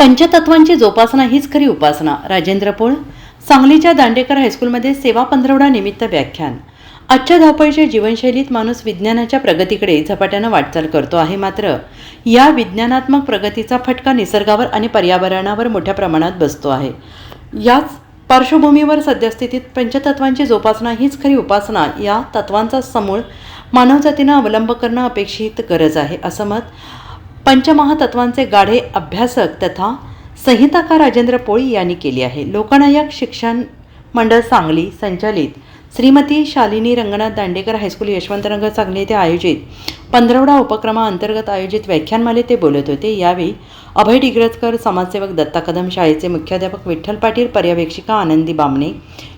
पंचतत्वांची जोपासना हीच खरी उपासना. राजेंद्र पोळ सांगलीच्या दांडेकर हायस्कूलमध्ये सेवा पंधरवडा निमित्त व्याख्यान. आजच्या धावपळीच्या जीवनशैलीत माणूस विज्ञानाच्या प्रगतीकडे झपाट्यानं वाटचाल करतो आहे मात्र या विज्ञानात्मक प्रगतीचा फटका निसर्गावर आणि पर्यावरणावर मोठ्या प्रमाणात बसतो आहे. याच पार्श्वभूमीवर सद्यस्थितीत पंचतत्वांची जोपासना हीच खरी उपासना या तत्वांचा समूळ मानवजातीनं अवलंब करणं अपेक्षित गरज आहे असं मत पंचमहातत्वांचे गाढे अभ्यासक तथा संहिताकार राजेंद्र पोळी यांनी केली आहे. लोकनायक शिक्षण मंडळ सांगली संचालित श्रीमती शालिनी रंगनाथ दांडेकर हायस्कूल यशवंतनगर सांगली येथे आयोजित पंधरवडा उपक्रमाअंतर्गत आयोजित व्याख्यानमालेत ते बोलत होते. यावेळी अभय डिग्रजकर समाजसेवक दत्ता कदम शाळेचे मुख्याध्यापक विठ्ठल पाटील पर्यवेक्षिका आनंदी बामणे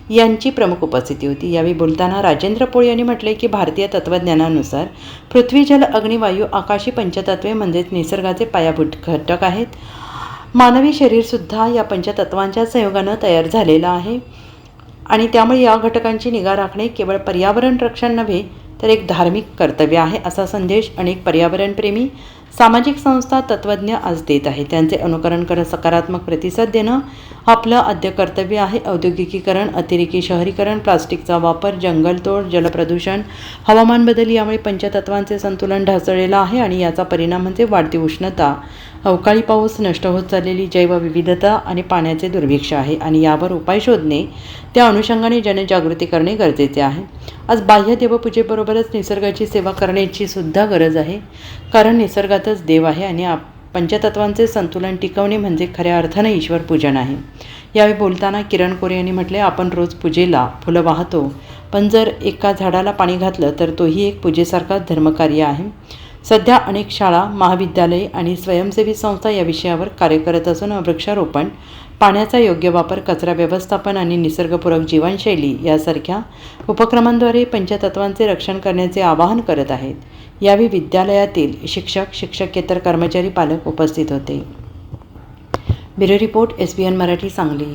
यांची प्रमुख उपस्थिती होती. यावेळी बोलताना राजेंद्र पोळ यांनी म्हटले की भारतीय तत्त्वज्ञानानुसार पृथ्वी जल अग्निवायू आकाशी पंचतत्वे म्हणजेच निसर्गाचे पायाभूत घटक आहेत. मानवी शरीरसुद्धा या पंचतत्वांच्या संयोगानं तयार झालेलं आहे. आणि त्यामुळे या घटकांची निगा राखणे केवळ पर्यावरण रक्षण नव्हे तर एक धार्मिक कर्तव्य आहे असा संदेश अनेक पर्यावरणप्रेमी सामाजिक संस्था तत्त्वज्ञ आज देत आहे. त्यांचे अनुकरण करत सकारात्मक प्रतिसाद देणं आपलं आद्य कर्तव्य आहे. औद्योगिकीकरण अतिरेकी शहरीकरण प्लास्टिकचा वापर जंगलतोड जलप्रदूषण हवामान बदल यामुळे पंचतत्वांचे संतुलन ढासळलेलं आहे आणि याचा परिणाम म्हणजे वाढती उष्णता. अवकाळी पाऊस नष्ट होत चाललेली जैवविविधता आणि पाण्याचे दुर्भिक्ष आहे आणि यावर उपाय शोधणे त्या अनुषंगाने जनजागृती करणे गरजेचे आहे. आज बाह्य देवपूजेबरोबरच निसर्गाची सेवा करण्याची सुद्धा गरज आहे. कारण निसर्गात मुळातच देव आहे आणि आप पंचतत्वांचे संतुलन टिकवणे म्हणजे खऱ्या अर्थानं ईश्वर पूजन आहे. यावेळी बोलताना किरण कोरे यांनी म्हटले आपण रोज पूजेला फुलं वाहतो पण जर एका झाडाला पाणी घातलं तर तोही एक पूजेसारखा धर्मकार्य आहे. सध्या अनेक शाळा महाविद्यालये आणि स्वयंसेवी संस्था या विषयावर कार्य करत असून वृक्षारोपण पाण्याचा योग्य वापर कचरा व्यवस्थापन आणि निसर्गपूरक जीवनशैली यासारख्या उपक्रमांद्वारे पंचतत्वांचे रक्षण करण्याचे आवाहन करत आहेत. यावेळी विद्यालयातील शिक्षक शिक्षकेतर कर्मचारी पालक उपस्थित होते. Bureau report S B N Marathi Sangli.